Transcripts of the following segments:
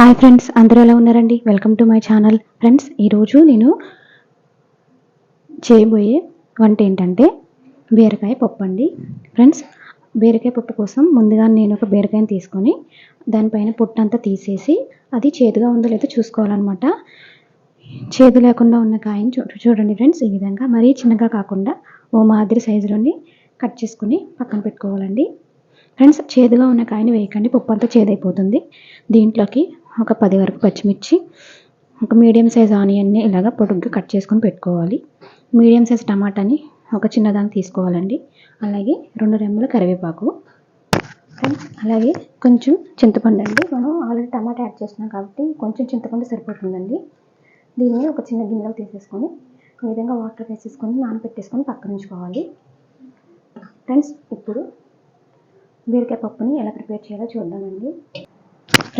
Hi friends అందరూ ఎలా ఉన్నారండి? Welcome to my channel friends ఈరోజు నేను చేయబోయే వంట ఏంటంటే బీరకాయ పప్పు అండి. ఫ్రెండ్స్ బీరకాయ పప్పు కోసం ముందుగా నేను ఒక బీరకాయని తీసుకొని దానిపైన పొట్టంతా తీసేసి అది చేదుగా ఉందో లేదో చూసుకోవాలన్నమాట. చేదు లేకుండా ఉన్న కాయని చూ చూడండి ఫ్రెండ్స్ ఈ విధంగా మరీ చిన్నగా కాకుండా ఓ మాదిరి సైజులోని కట్ చేసుకుని పక్కన పెట్టుకోవాలండి. ఫ్రెండ్స్ చేదుగా ఉన్న కాయని వేయకండి పప్పు అంతా చేదైపోతుంది. దీంట్లోకి ఒక పది వరకు పచ్చిమిర్చి ఒక మీడియం సైజ్ ఆనియన్ని ఇలాగ పొడుగ్గా కట్ చేసుకొని పెట్టుకోవాలి. మీడియం సైజ్ టమాటాని ఒక చిన్నదాన్ని తీసుకోవాలండి. అలాగే రెండు రెమ్మల కరివేపాకు. అలాగే కొంచెం చింతపండు అండి. మనం ఆల్రెడీ టమాటా యాడ్ చేస్తున్నాం కాబట్టి కొంచెం చింతపండు సరిపోతుందండి. దీన్ని ఒక చిన్న గిన్నెలో తీసేసుకొని ఈ విధంగా వాటర్ వేసేసుకొని నానబెట్టేసుకొని పక్కన ఉంచుకోవాలి. ఫ్రెండ్స్ ఇప్పుడు బీరకాయ పప్పుని ఎలా ప్రిపేర్ చేయాలో చూద్దామండి.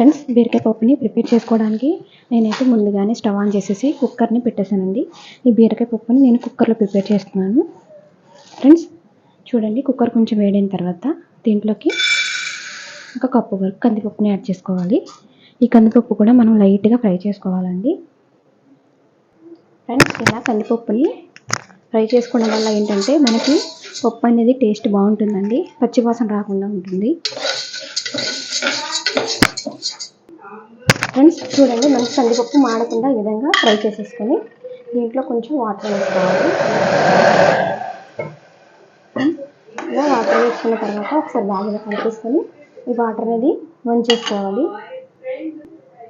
ఫ్రెండ్స్ బీరకాయ పప్పుని ప్రిపేర్ చేసుకోవడానికి నేనైతే ముందుగానే స్టవ్ ఆన్ చేసేసి కుక్కర్ని పెట్టేశానండి. ఈ బీరకాయ పప్పుని నేను కుక్కర్లో ప్రిపేర్ చేస్తున్నాను. ఫ్రెండ్స్ చూడండి కుక్కర్ కొంచెం వేడైన తర్వాత దీంట్లోకి ఒక కప్పు వరకు కందిపప్పుని యాడ్ చేసుకోవాలి. ఈ కందిపప్పు కూడా మనం లైట్గా ఫ్రై చేసుకోవాలండి. ఫ్రెండ్స్ ఇలా కందిపప్పుని ఫ్రై చేసుకోవడం వల్ల ఏంటంటే మనకి పప్పు అనేది టేస్ట్ బాగుంటుందండి. పచ్చివాసన రాకుండా ఉంటుంది. ఫ్రెండ్స్ చూడండి మనకి కందిపప్పు మాడకుండా ఈ విధంగా ఫ్రై చేసేసుకొని దీంట్లో కొంచెం వాటర్ వేసుకోవాలి. ఇలా వాటర్ వేసుకున్న తర్వాత ఒకసారి బాగా కలిపేసుకొని ఈ వాటర్ అనేది వంచేసుకోవాలి.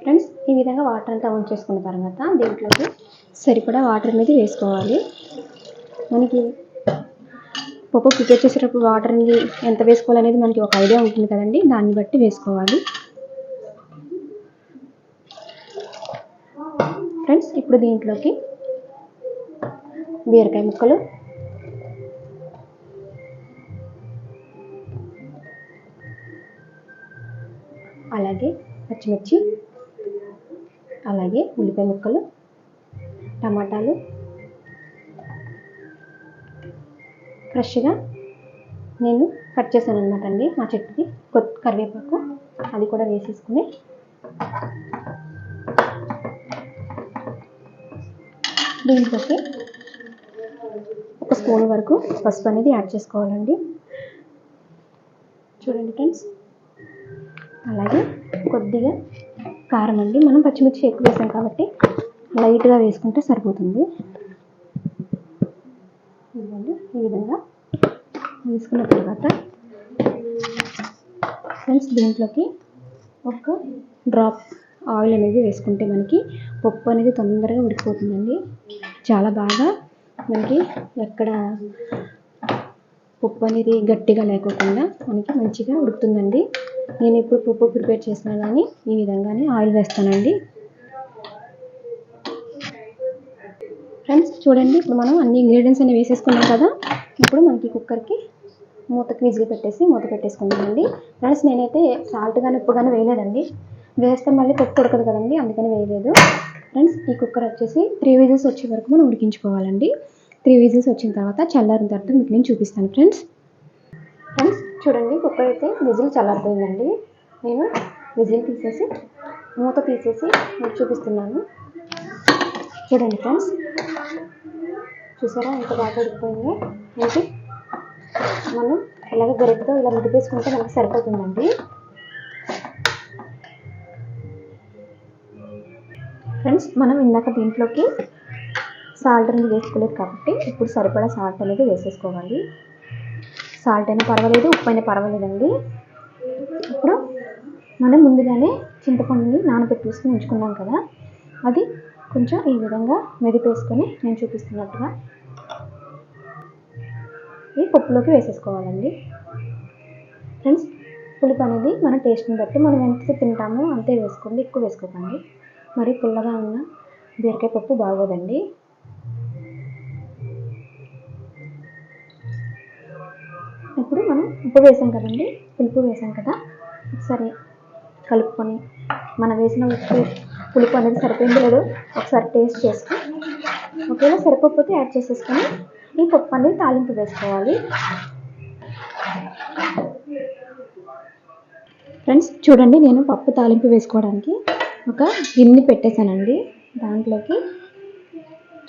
ఫ్రెండ్స్ ఈ విధంగా వాటర్ అంతా వంచేసుకున్న తర్వాత దీంట్లోకి సరిపడా వాటర్ అనేది వేసుకోవాలి. మనకి పప్పు ప్రిపేర్ చేసేటప్పుడు వాటర్ అనేది ఎంత వేసుకోవాలనేది మనకి ఒక ఐడియా ఉంటుంది కదండి దాన్ని బట్టి వేసుకోవాలి. ఫ్రెండ్స్ ఇప్పుడు దీంట్లోకి బీరకాయ ముక్కలు. అలాగే పచ్చిమిర్చి అలాగే ఉల్లిపాయ ముక్కలు టమాటాలు. ఫ్రెష్గా నేను కట్ చేశాను అనమాట అండి మా చెట్టుకి కొత్త కరివేపాకు. అది కూడా వేసేసుకుని దీంట్లోకి ఒక స్పూన్ వరకు పసుపు అనేది యాడ్ చేసుకోవాలండి. చూడండి ఫ్రెండ్స్. అలాగే కొద్దిగా కారం అండి. మనం పచ్చిమిర్చి ఎక్కువ వేసాం కాబట్టి లైట్గా వేసుకుంటే సరిపోతుంది. ఇదిగోండి ఈ విధంగా వేసుకున్న తర్వాత ఫ్రెండ్స్ దీంట్లోకి ఒక డ్రాప్ ఆయిల్ అనేది వేసుకుంటే మనకి పప్పు అనేది తొందరగా ఉడికిపోతుందండి. చాలా బాగా మనకి ఎక్కడ పప్పు అనేది గట్టిగా లేకోకుండా మనకి మంచిగా ఉడుకుతుందండి. నేను ఇప్పుడు పప్పు ప్రిపేర్ చేసినా కానీ ఈ విధంగానే ఆయిల్ వేస్తానండి. ఫ్రెండ్స్ చూడండి ఇప్పుడు మనం అన్ని ఇంగ్రీడియంట్స్ అన్ని వేసేసుకున్నాం కదా ఇప్పుడు మనకి కుక్కర్కి మూతకి విజిల్ పెట్టేసి మూత పెట్టేసుకుందామండి. ఫ్రెండ్స్ నేనైతే సాల్ట్ కానీ ఉప్పు కానీ వేయలేదండి. వేస్తే మళ్ళీ పప్పు ఉడకదు కదండి అందుకని వేయలేదు. ఫ్రెండ్స్ ఈ కుక్కర్ వచ్చేసి త్రీ విజిల్స్ వచ్చే వరకు మనం ఉడికించుకోవాలండి. త్రీ విజిల్స్ వచ్చిన తర్వాత చల్లారిన తర్వాత మీకు నేను చూపిస్తాను ఫ్రెండ్స్ ఫ్రెండ్స్ చూడండి కుక్కర్ అయితే విజిల్ చల్లారిపోయిందండి. నేను విజిల్ తీసేసి మూత తీసేసి మీకు చూపిస్తున్నాను. చూడండి ఫ్రెండ్స్ చూసారా ఎంత బాగా ఉడికిపోయిందో. మనకి మనం ఇలాగ గరిటతో ఇలా ముడిపేసుకుంటే మనకి సరిపోతుందండి. ఫ్రెండ్స్ మనం ఇందాక దీంట్లోకి సాల్ట్ అనేది వేసుకోలేదు కాబట్టి ఇప్పుడు సరిపడా సాల్ట్ అనేది వేసేసుకోవాలి. సాల్ట్ అయినా పర్వాలేదు ఉప్పు అయినా పర్వాలేదండి. ఇప్పుడు మనం ముందుగానే చింతపండుని నానబెట్టేసుకుని ఉంచుకున్నాం కదా అది కొంచెం ఈ విధంగా మెదిపేసుకొని నేను చూపిస్తున్నట్టుగా ఈ పప్పులోకి వేసేసుకోవాలండి. ఫ్రెండ్స్ పులుపు అనేది మన టేస్ట్ని బట్టి మనం ఎంత తింటామో అంతే వేసుకోండి ఎక్కువ వేసుకోకండి. మరి పుల్లగా ఉన్న బీరకాయ పప్పు బాగోదండి. ఇప్పుడు మనం ఉప్పు వేసాం కదండి పులుపు వేసాం కదా. ఒకసారి కలుపుకొని మనం వేసిన ఉప్పు పులుపు అనేది సరిపోయింది లేదో ఒకసారి టేస్ట్ చేసుకుని ఒకవేళ సరిపోకపోతే యాడ్ చేసేసుకొని ఈ పప్పు అనేది తాలింపు వేసుకోవాలి. ఫ్రెండ్స్ చూడండి నేను పప్పు తాలింపు వేసుకోవడానికి ఒక గిన్నె పెట్టేశానండి దాంట్లోకి.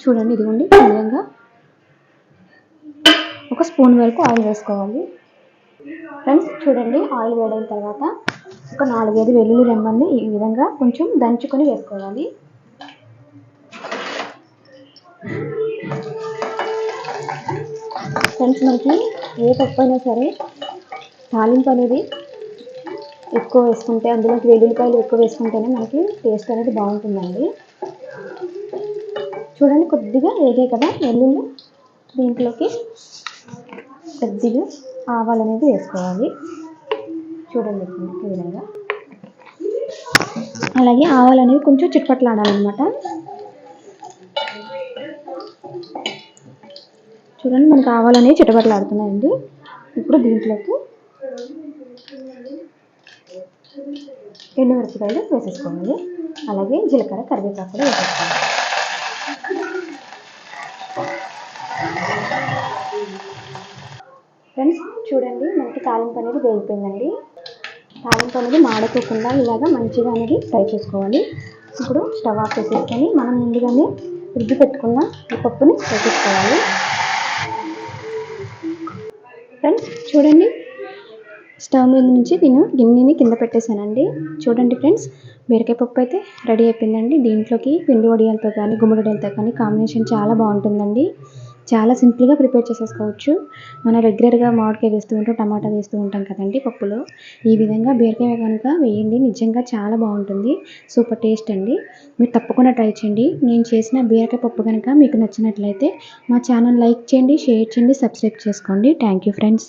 చూడండి ఇదిగోండి ఈ విధంగా ఒక స్పూన్ వరకు ఆయిల్ వేసుకోవాలి. ఫ్రెండ్స్ చూడండి ఆయిల్ వేడైన తర్వాత ఒక నాలుగైదు వెల్లుల్లి రెమ్మల్ని ఈ విధంగా కొంచెం దంచుకొని వేసుకోవాలి. ఫ్రెండ్స్ మనకి ఏ పప్పు అయినా సరే తాలింపు అనేది ఎక్కువ వేసుకుంటే అందులోకి వెల్లుల్లిపాయలు ఎక్కువ వేసుకుంటేనే మనకి టేస్ట్ అనేది బాగుంటుందండి. చూడండి కొద్దిగా వేగాయి కదా వెల్లుల్లి. దీంట్లోకి కొద్దిగా ఆవాలు అనేది వేసుకోవాలి. చూడండి ఈ విధంగా. అలాగే ఆవాలు అనేవి కొంచెం చిట్పట్లాడాలన్నమాట. చూడండి మనకి ఆవాలు అనేవి చిటపట్లాడుతున్నాయండి. ఇప్పుడు దీంట్లోకి ఎండుమిరపకాయలు వేసేసుకోవాలి. అలాగే జీలకర్ర కరివేపాకు కూడా వేసేసుకోవాలి. ఫ్రెండ్స్ చూడండి మనకి తాలింపు అనేది వేగిపోయిందండి. తాలింపు అనేది మాడకోకుండా ఇలాగా మంచిగా అనేది ఫ్రై చేసుకోవాలి. ఇప్పుడు స్టవ్ ఆఫ్ చేసేసుకొని మనం ముందుగానే రుద్ది పెట్టుకున్న ఈ పప్పుని వేసేసుకోవాలి. ఫ్రెండ్స్ చూడండి స్టవ్ మీద నుంచి నేను గిన్నెని కింద పెట్టేశానండి. చూడండి ఫ్రెండ్స్ బీరకాయ పప్పు అయితే రెడీ అయిపోయిందండి. దీంట్లోకి పిండి వడియాలతో కానీ గుమ్మడి వడియాలతో కానీ కాంబినేషన్ చాలా బాగుంటుందండి. చాలా సింపుల్గా ప్రిపేర్ చేసేసుకోవచ్చు. మనం రెగ్యులర్గా మామిడికాయ వేస్తూ ఉంటాం టమాటా వేస్తూ ఉంటాం కదండి పప్పులో. ఈ విధంగా బీరకాయ కనుక వేయండి నిజంగా చాలా బాగుంటుంది. సూపర్ టేస్ట్ అండి. మీరు తప్పకుండా ట్రై చేయండి. నేను చేసిన బీరకాయ పప్పు కనుక మీకు నచ్చినట్లయితే మా ఛానల్ లైక్ చేయండి షేర్ చేయండి సబ్స్క్రైబ్ చేసుకోండి. Thank you friends.